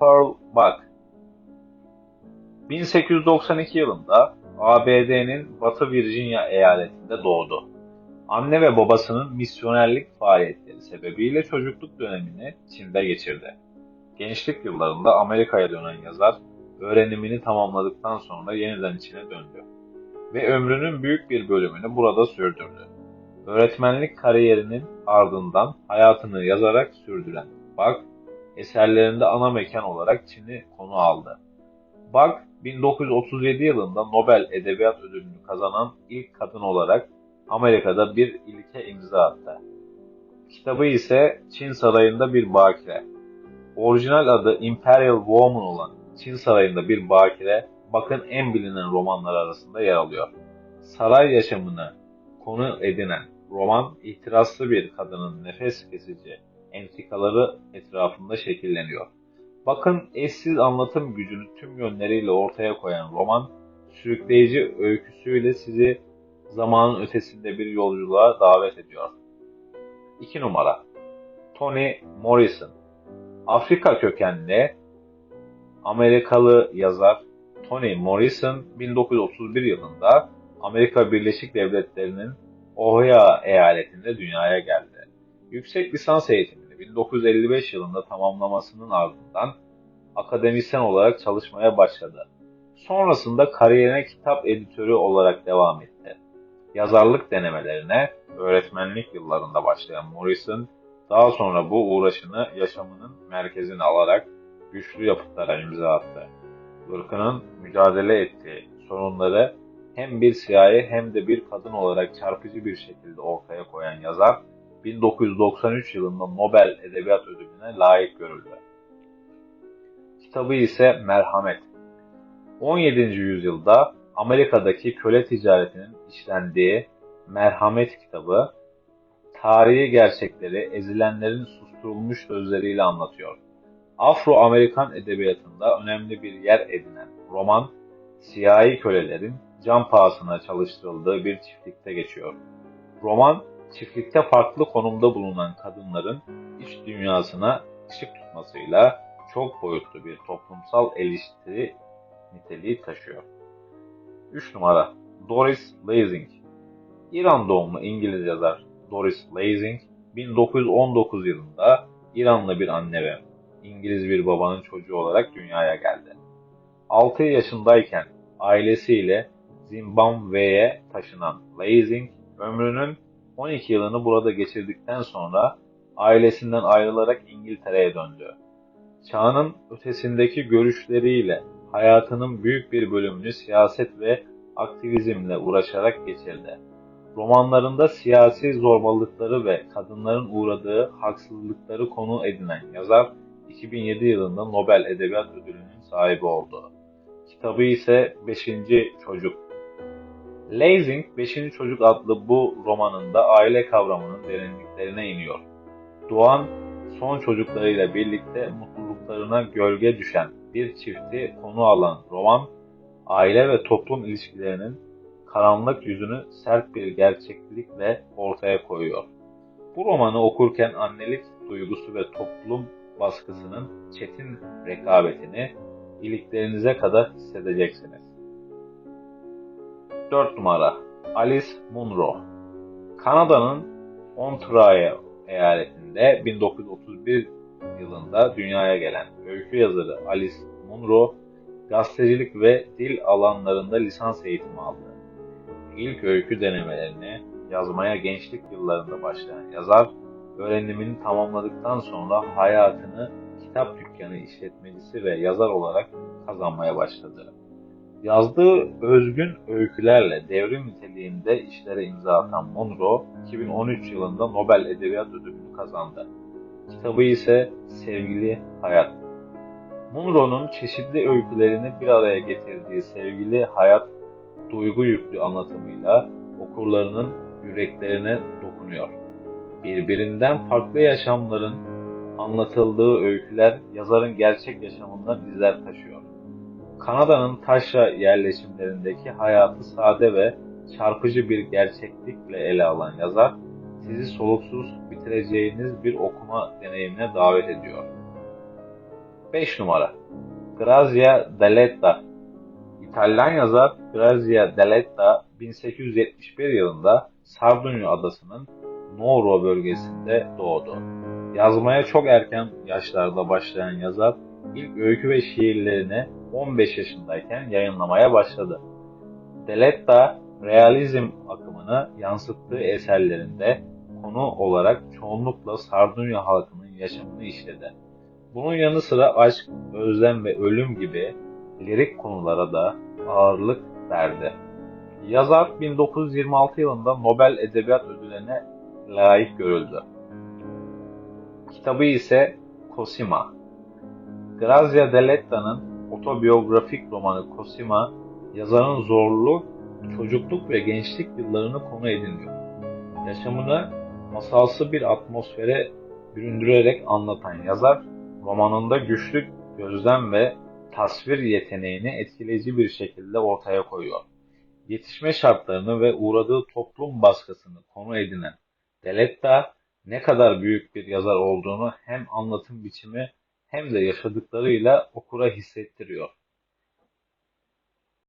Pearl Buck 1892 yılında ABD'nin Batı Virginia eyaletinde doğdu. Anne ve babasının misyonerlik faaliyetleri sebebiyle çocukluk dönemini Çin'de geçirdi. Gençlik yıllarında Amerika'ya dönen yazar, öğrenimini tamamladıktan sonra yeniden Çin'e döndü ve ömrünün büyük bir bölümünü burada sürdürdü. Öğretmenlik kariyerinin ardından hayatını yazarak sürdüren Bak, eserlerinde ana mekan olarak Çin'i konu aldı. Bak, 1937 yılında Nobel Edebiyat Ödülünü kazanan ilk kadın olarak Amerika'da bir ilke imza attı. Kitabı ise Çin Sarayı'nda bir bakire. Orijinal adı Imperial Woman olan Çin Sarayı'nda bir bakire, Bakın en bilinen romanlar arasında yer alıyor. Saray yaşamını konu edinen roman, itirazlı bir kadının nefes kesici entrikaları etrafında şekilleniyor. Bakın eşsiz anlatım gücünü tüm yönleriyle ortaya koyan roman, sürükleyici öyküsüyle sizi zamanın ötesinde bir yolculuğa davet ediyor. 2 numara Toni Morrison Afrika kökenli Amerikalı yazar Toni Morrison 1931 yılında Amerika Birleşik Devletleri'nin Ohio eyaletinde dünyaya geldi. Yüksek lisans eğitimini 1955 yılında tamamlamasının ardından akademisyen olarak çalışmaya başladı. Sonrasında kariyerine kitap editörü olarak devam etti. Yazarlık denemelerine öğretmenlik yıllarında başlayan Morrison, daha sonra bu uğraşını yaşamının merkezine alarak güçlü yapıtlara imza attı. Irkının mücadele ettiği sorunları hem bir siyahi hem de bir kadın olarak çarpıcı bir şekilde ortaya koyan yazar, 1993 yılında Nobel Edebiyat Ödülüne layık görüldü. Kitabı ise Merhamet. 17. yüzyılda Amerika'daki köle ticaretinin işlendiği Merhamet kitabı, tarihi gerçekleri ezilenlerin susturulmuş sözleriyle anlatıyor. Afro-Amerikan edebiyatında önemli bir yer edinen roman, siyahi kölelerin can pahasına çalıştırıldığı bir çiftlikte geçiyor. Roman, çiftlikte farklı konumda bulunan kadınların iç dünyasına ışık tutmasıyla çok boyutlu bir toplumsal eleştiri niteliği taşıyor. 3 numara Doris Lessing İran doğumlu İngiliz yazar Doris Lessing 1919 yılında İranlı bir anne ve İngiliz bir babanın çocuğu olarak dünyaya geldi. 6 yaşındayken ailesiyle Zimbabwe'ye taşınan Lessing ömrünün 12 yılını burada geçirdikten sonra ailesinden ayrılarak İngiltere'ye döndü. Çağının ötesindeki görüşleriyle hayatının büyük bir bölümünü siyaset ve aktivizmle uğraşarak geçirdi. Romanlarında siyasi zorbalıkları ve kadınların uğradığı haksızlıkları konu edinen yazar 2007 yılında Nobel Edebiyat Ödülü'nün sahibi oldu. Kitabı ise 5. Çocuk. Lessing 5. Çocuk adlı bu romanında aile kavramının derinliklerine iniyor. Doğan son çocuklarıyla birlikte mutluluklarına gölge düşen bir çifti konu alan roman, aile ve toplum ilişkilerinin karanlık yüzünü sert bir gerçeklikle ortaya koyuyor. Bu romanı okurken annelik duygusu ve toplum baskısının çetin rekabetini iliklerinize kadar hissedeceksiniz. 4 numara Alice Munro Kanada'nın Ontario eyaletinde 1931 yılında dünyaya gelen öykü yazarı Alice Munro, gazetecilik ve dil alanlarında lisans eğitimi aldı. İlk öykü denemelerini yazmaya gençlik yıllarında başlayan yazar, öğrenimini tamamladıktan sonra hayatını kitap dükkanı işletmecisi ve yazar olarak kazanmaya başladı. Yazdığı özgün öykülerle devrim niteliğinde işlere imza atan Monroe, 2013 yılında Nobel Edebiyat Ödülünü kazandı. Kitabı ise Sevgili Hayat. Monroe'nun çeşitli öykülerini bir araya getirdiği Sevgili Hayat, duygu yüklü anlatımıyla okurlarının yüreklerine dokunuyor. Birbirinden farklı yaşamların anlatıldığı öyküler yazarın gerçek yaşamından izler taşıyor. Kanada'nın taşra yerleşimlerindeki hayatı sade ve çarpıcı bir gerçeklikle ele alan yazar, sizi soluksuz bitireceğiniz bir okuma deneyimine davet ediyor. 5 numara Grazia Deledda İtalyan yazar Grazia Deledda 1871 yılında Sardunya adasının Nuoro bölgesinde doğdu. Yazmaya çok erken yaşlarda başlayan yazar ilk öykü ve şiirlerini 15 yaşındayken yayınlamaya başladı. Deletta, realizm akımını yansıttığı eserlerinde konu olarak çoğunlukla Sardunya halkının yaşamını işledi. Bunun yanı sıra aşk, özlem ve ölüm gibi lirik konulara da ağırlık verdi. Yazar 1926 yılında Nobel Edebiyat Ödülü'ne layık görüldü. Kitabı ise Cosima. Grazia Deletta'nın otobiyografik romanı Cosima, yazarın zorlu çocukluk ve gençlik yıllarını konu ediniyor. Yaşamını masalsı bir atmosfere büründürerek anlatan yazar, romanında güçlü gözlem ve tasvir yeteneğini etkileyici bir şekilde ortaya koyuyor. Yetişme şartlarını ve uğradığı toplum baskısını konu edinen Deletta ne kadar büyük bir yazar olduğunu hem anlatım biçimi hem de yaşadıklarıyla okura hissettiriyor.